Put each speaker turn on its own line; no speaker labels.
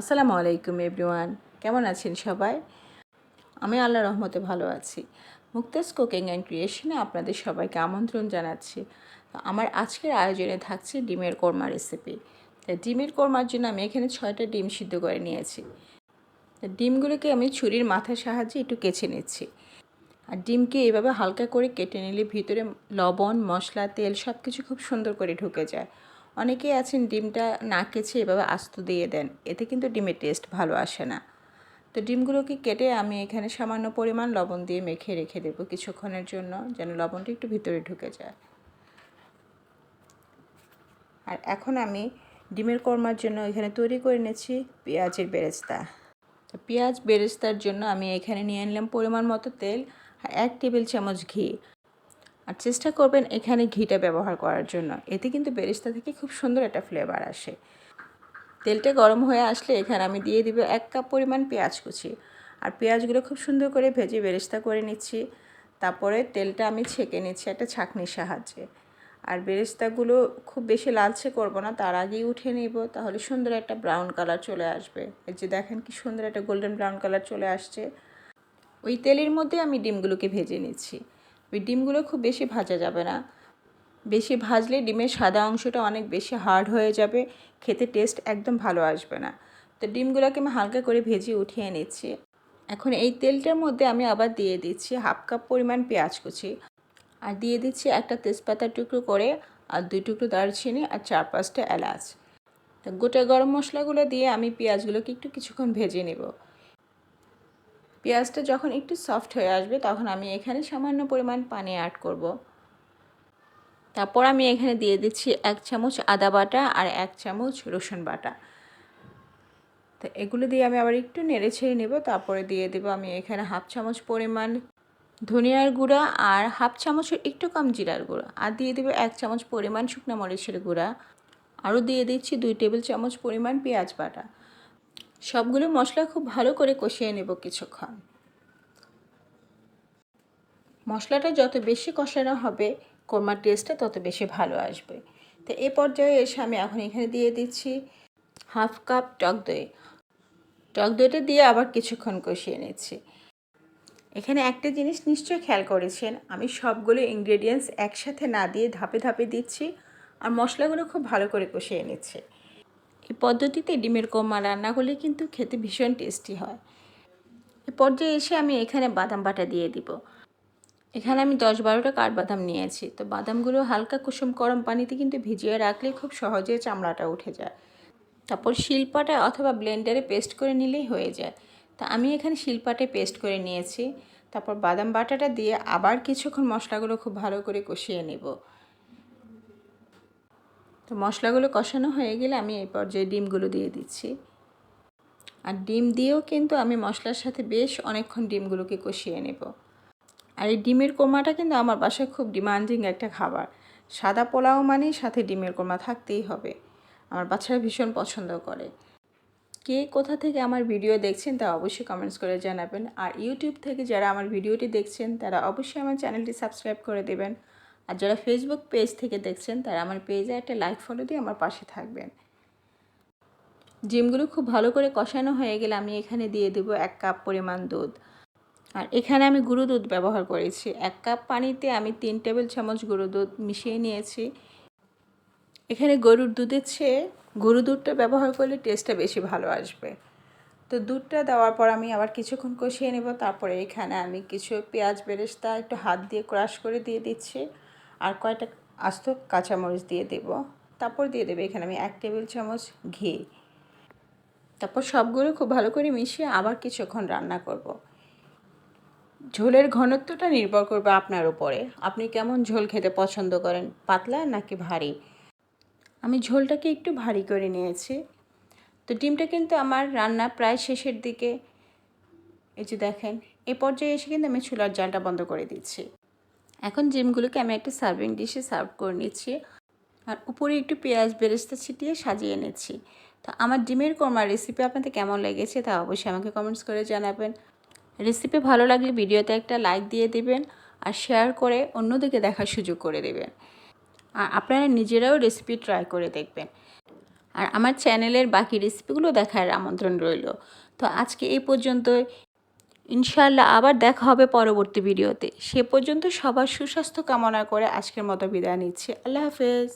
আসসালামু আলাইকুম এভরিওয়ান। কেমন আছেন সবাই? আমি আল্লাহ রহমতে ভালো আছি। মুক্তাস কুকিং অ্যান্ড ক্রিয়েশনে আপনাদের সবাইকে আমন্ত্রণ জানাচ্ছি। আমার আজকের আয়োজনে থাকছে ডিমের কোরমা রেসিপি। তা ডিমের কোরমার জন্য আমি এখানে ছয়টা ডিম সিদ্ধ করে নিয়েছি। ডিমগুলোকে আমি ছুরির মাথার সাহায্যে একটু কেচে নিচ্ছি। আর ডিমকে এভাবে হালকা করে কেটে নিলে ভিতরে লবণ, মশলা, তেল সব কিছু খুব সুন্দর করে ঢুকে যায়। অনেকেই আছেন ডিমটা না কেচে এভাবে আস্ত দিয়ে দেন, এতে কিন্তু ডিমের টেস্ট ভালো আসে না। তো ডিমগুলোকে কেটে আমি এখানে সামান্য পরিমাণ লবণ দিয়ে মেখে রেখে দেবো কিছুক্ষণের জন্য, যেন লবণটা একটু ভিতরে ঢুকে যায়। আর এখন আমি ডিমের কর্মার জন্য এখানে তৈরি করে নিয়েছি পেঁয়াজের বেরেস্তা। তো পেঁয়াজ বেরেস্তার জন্য আমি এখানে নিয়ে নিলাম পরিমাণ মতো তেল আর এক টেবিল চামচ ঘি। আর চেষ্টা করবেন এখানে ঘিটা ব্যবহার করার জন্য। এতে কিন্তু বেরেস্তা থেকে খুব সুন্দর একটা ফ্লেভার আসে। তেলটা গরম হয়ে আসলে এখানে আমি দিয়ে দিব এক কাপ পরিমাণ পেঁয়াজ কুচি। আর পেঁয়াজগুলো খুব সুন্দর করে ভেজে বেরেস্তা করে নিচ্ছি। তারপরে তেলটা আমি ছেঁকে নিচ্ছি একটা ছাঁকনির সাহায্যে। আর বেরেস্তাগুলো খুব বেশি লালচে করব না, তার আগেই উঠে নিব, তাহলে সুন্দর একটা ব্রাউন কালার চলে আসবে। এই যে দেখেন কি সুন্দর একটা গোল্ডেন ব্রাউন কালার চলে আসছে। ওই তেলের মধ্যে আমি ডিমগুলোকে ভেজে নিচ্ছি। ওই ডিমগুলো খুব বেশি ভাজা যাবে না। বেশি ভাজলে ডিমের সাদা অংশটা অনেক বেশি হার্ড হয়ে যাবে, খেতে টেস্ট একদম ভালো আসবে না। তো ডিমগুলোকে আমি হালকা করে ভেজে উঠিয়ে নিচ্ছি। এখন এই তেলটার মধ্যে আমি আবার দিয়ে দিচ্ছি হাফ কাপ পরিমাণ পেঁয়াজ কুচি। আর দিয়ে দিচ্ছি একটা তেজপাতার টুকরো করে আর দুই টুকরো দারচিনি আর চার পাঁচটা এলাচ। তো গোটা গরম মশলাগুলো দিয়ে আমি পেঁয়াজগুলোকে একটু কিছুক্ষণ ভেজে নেব। পেঁয়াজটা যখন একটু সফট হয়ে আসবে, তখন আমি এখানে সামান্য পরিমাণ পানি অ্যাড করব। তারপর আমি এখানে দিয়ে দিচ্ছি এক চামচ আদা বাটা আর এক চামচ রসুন বাটা। তো এগুলো দিয়ে আমি আবার একটু নেড়ে ছেড়ে নেব। তারপরে দিয়ে দেবো আমি এখানে হাফ চামচ পরিমাণ ধনিয়ার গুঁড়া আর হাফ চামচের একটু কম জিরার গুঁড়া। আর দিয়ে দেবো এক চামচ পরিমাণ শুকনো মরিচের গুঁড়া। আরও দিয়ে দিচ্ছি দুই টেবিল চামচ পরিমাণ পেঁয়াজ বাটা। সবগুলো মশলা খুব ভালো করে কষিয়ে নেব কিছুক্ষণ। মশলাটা যত বেশি কষানো হবে, কোরমার টেস্টটা তত বেশি ভালো আসবে। তো এ পর্যায়ে এসে আমি এখন এখানে দিয়ে দিচ্ছি হাফ কাপ টক দই। টক দইটা দিয়ে আবার কিছুক্ষণ কষিয়ে নিচ্ছি। এখানে একটা জিনিস নিশ্চয়ই খেয়াল করেছেন, আমি সবগুলো ইনগ্রেডিয়েন্টস একসাথে না দিয়ে ধাপে ধাপে দিচ্ছি আর মশলাগুলো খুব ভালো করে কষিয়ে নিচ্ছে। এই পদ্ধতিতে ডিমের কোমা রান্না করলে কিন্তু খেতে ভীষণ টেস্টি হয়। এ পর্যায়ে এসে আমি এখানে বাদাম বাটা দিয়ে দিব। এখানে আমি দশ বারোটা কাঠবাদাম নিয়েছি। তো বাদামগুলো হালকা কুসুম গরম পানিতে কিন্তু ভিজিয়ে রাখলে খুব সহজে চামড়াটা উঠে যায়। তারপর শিলপাটা অথবা ব্লেন্ডারে পেস্ট করে নিলেই হয়ে যায়। তা আমি এখানে শিলপাটে পেস্ট করে নিয়েছি। তারপর বাদাম বাটাটা দিয়ে আবার কিছুক্ষণ মশলাগুলো খুব ভালো করে কষিয়ে নেব। তো মশলাগুলো কষানো হয়ে গেলে আমি এই পর্যায়ে ডিমগুলো দিয়ে দিচ্ছি। আর ডিম দিয়েও কিন্তু আমি মশলার সাথে বেশ অনেকক্ষণ ডিমগুলোকে কষিয়ে নেব। আর এই ডিমের কোরমাটা কিন্তু আমার বাসায় খুব ডিমান্ডিং একটা খাবার। সাদা পোলাও মানেই সাথে ডিমের কোরমা থাকতেই হবে। আমার বাচ্চারা ভীষণ পছন্দ করে। কে কোথা থেকে আমার ভিডিও দেখছেন তা অবশ্যই কমেন্টস করে জানাবেন। আর ইউটিউব থেকে যারা আমার ভিডিওটি দেখছেন, তারা অবশ্যই আমার চ্যানেলটি সাবস্ক্রাইব করে দেবেন। আর যারা ফেসবুক পেজ থেকে দেখছেন, তারা আমার পেজে একটা লাইক ফলো দিয়ে আমার পাশে থাকবেন। ডিমগুলো খুব ভালো করে কষানো হয়ে গেলে আমি এখানে দিয়ে দেব এক কাপ পরিমাণ দুধ। আর এখানে আমি গুঁড়ো দুধ ব্যবহার করেছি। এক কাপ পানিতে আমি তিন টেবিল চামচ গুঁড়ো দুধ মিশিয়ে নিয়েছি। এখানে গরুর দুধের চেয়ে গরু দুধটা ব্যবহার করলে টেস্টটা বেশি ভালো আসবে। তো দুধটা দেওয়ার পর আমি আবার কিছুক্ষণ কষিয়ে নেব। তারপরে এখানে আমি কিছু পেঁয়াজ, বেরেস্তা একটু হাত দিয়ে ক্রাশ করে দিয়ে দিচ্ছি। আর কয়টা আস্ত কাঁচামরিচ দিয়ে দেব। তারপর দিয়ে দেবে এখানে আমি এক টেবিল চামচ ঘি। তারপর সবগুলো খুব ভালো করে মিশিয়ে আবার কিছুক্ষণ রান্না করব। ঝোলের ঘনত্বটা নির্ভর করবে আপনার উপরে। আপনি কেমন ঝোল খেতে পছন্দ করেন, পাতলা নাকি ভারী? আমি ঝোলটাকে একটু ভারী করে নিয়েছি। তো ডিমটা কিন্তু আমার রান্না প্রায় শেষের দিকে। এই যে দেখেন, এ পর্যায়ে এসে কিন্তু আমি চুলার জালটা বন্ধ করে দিচ্ছি। এখন ডিমগুলোকে আমি একটা সার্ভিং ডিশে সার্ভ করে নিচ্ছি। আর উপরে একটু পেঁয়াজ বেরেস্তা ছিটিয়ে সাজিয়ে নিচ্ছি। তো আমার ডিমের কোরমার রেসিপি আপনাদের কেমন লেগেছে তা অবশ্যই আমাকে কমেন্টস করে জানাবেন। রেসিপি ভালো লাগলে ভিডিওতে একটা লাইক দিয়ে দেবেন আর শেয়ার করে অন্যদিকে দেখার সুযোগ করে দেবেন। আর আপনারা নিজেরাও রেসিপি ট্রাই করে দেখবেন। আর আমার চ্যানেলের বাকি রেসিপিগুলো দেখার আমন্ত্রণ রইল। তো আজকে এই পর্যন্তই। ইনশাআল্লাহ আবার দেখা হবে পরবর্তী ভিডিওতে। সে পর্যন্ত সবার সুস্বাস্থ্য কামনা করে আজকের মতো বিদায় নিচ্ছি। আল্লাহ হাফেজ।